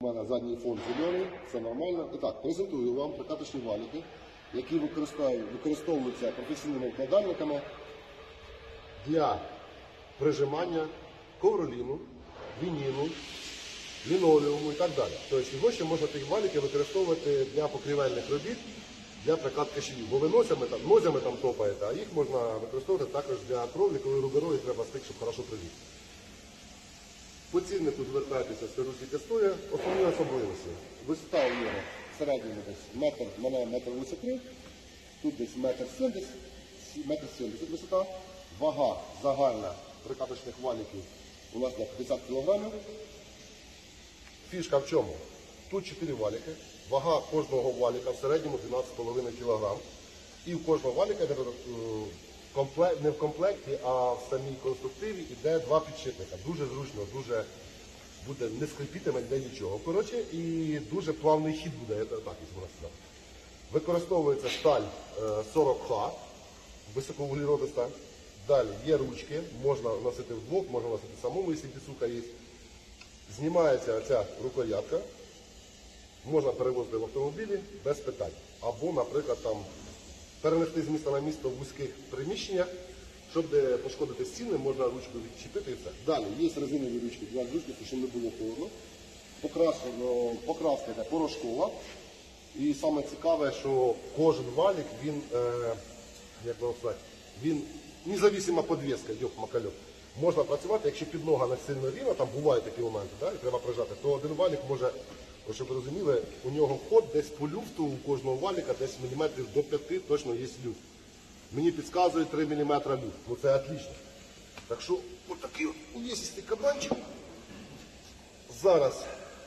У мене задній фон зелений, все нормально. І так, презентую вам прикаточні валіки, які використовуються професійними вкладальниками для прижимання ковроліну, вініну, лінолеуму і так далі. Тобто його ще можна ті валіки використовувати для покрівельних робіт, для прикатки швів. Бо ви носями там, нозями там топаєте, а їх можна використовувати також для кровлі, коли руберою треба стик, щоб хорошо приліг. По ціннику звертайтеся, скажу скільки стоїть. Основні особливості. Висота у нього в середньому десь метр, мене метр висоти, тут десь метр сімдесят, метр сімдесят висота. Вага загальна прикаточних валіків у нас для 50 кг. Фішка в чому? Тут 4 валіки, вага кожного валіка в середньому 12,5 кг. І в кожного валіка е, комплект, не в комплекті, а в самій конструктиві йде два підшипника. Дуже зручно, дуже буде не скрипітиме ніде нічого. Коротше, і дуже плавний хід буде, я так можна сказати. Використовується сталь е, 40Х, високовуглеродиста. Далі є ручки, можна носити вдвох, можна носити самому, якщо бісука є. Знімається ця рукоятка, можна перевозити в автомобілі без питань. Або, наприклад, там перенести з міста на місто в вузьких приміщеннях, щоб не пошкодити стіни, можна ручку відчепити і все. Далі є резинові ручки для ручки, щоб не було холодно. Покрашено, покраска порошкова. І саме цікаве, що кожен валік, він, е, як вам сказати, він независима подвеска, йоп макальок. Можна працювати, якщо піднога не сильно рівна, там бувають такі моменти, да, і треба прижати, то один валік може, от щоб ви розуміли, у нього вход десь по люфту у кожного валіка десь міліметрів до 5 точно є люфт. Мені підказує 3 мм люфт. Ну це отлично. Так що отакий от увесистий кабанчик. Зараз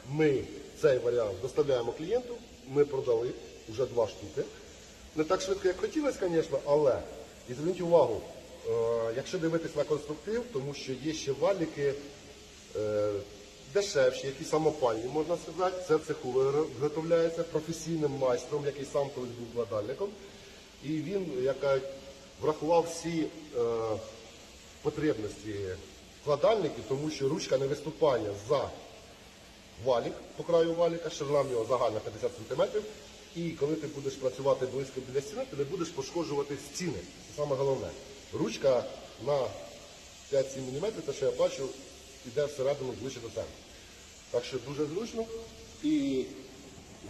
ми цей варіант доставляємо клієнту. Ми продали вже два штуки. Не так швидко, як хотілося, звісно, але і зверніть увагу, е, якщо дивитись на конструктив, тому що є ще валіки е, дешевші, які самопальні, можна сказати. Це цеху виготовляється професійним майстром, який сам колись був вкладальником. І він, як врахував всі е, потребності вкладальників, тому що ручка не виступає за валік по краю валіка, ширина в нього загальна 50 см. І коли ти будеш працювати близько біля стіни, ти не будеш пошкоджувати стіни. Це саме головне. Ручка на 5-7 мм, те, що я бачу, йде всередину ближче до центру. Так що дуже зручно. І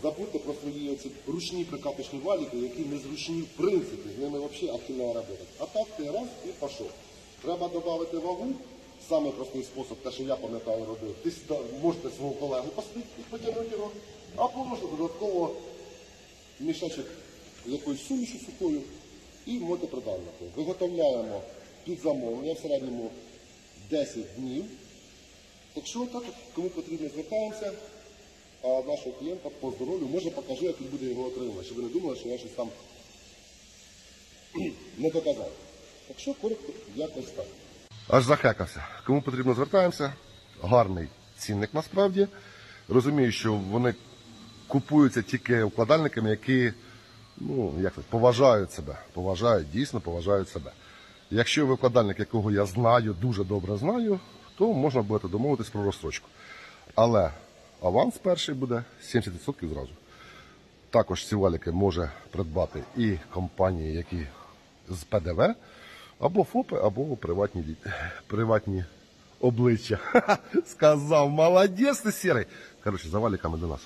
забудьте про свої оці ручні прикаточні валіки, які незручні в принципі, з ними взагалі ахінна робота. А так ти раз і пішов. Треба додати вагу. Самий простий спосіб, те, що я пам'ятаю, робив. Ти можете свого колегу посадити і потягнути його, або можна додатково мішечок якоюсь сумішю сухою і мотопридавники. Виготовляємо під замовлення в середньому 10 днів. Так що так, кому потрібно, звертаємося. А нашого клієнта по здоров'ю, може покажу, як він буде його отримувати, щоб ви не думали, що я щось там не доказав. Так що коротко, якось так. Аж захекався. Кому потрібно, звертаємося. Гарний цінник насправді. Розумію, що вони купуються тільки вкладальниками, які ну, як це, поважають себе. Поважають, дійсно поважають себе. Якщо ви вкладальник, якого я знаю, дуже добре знаю, то можна буде домовитись про розстрочку. Але аванс перший буде 70% зразу. Також ці валіки може придбати і компанії, які з ПДВ, або ФОПи, або приватні, приватні обличчя. Сказав, молодець ти сірий. Коротше, за валіками до нас.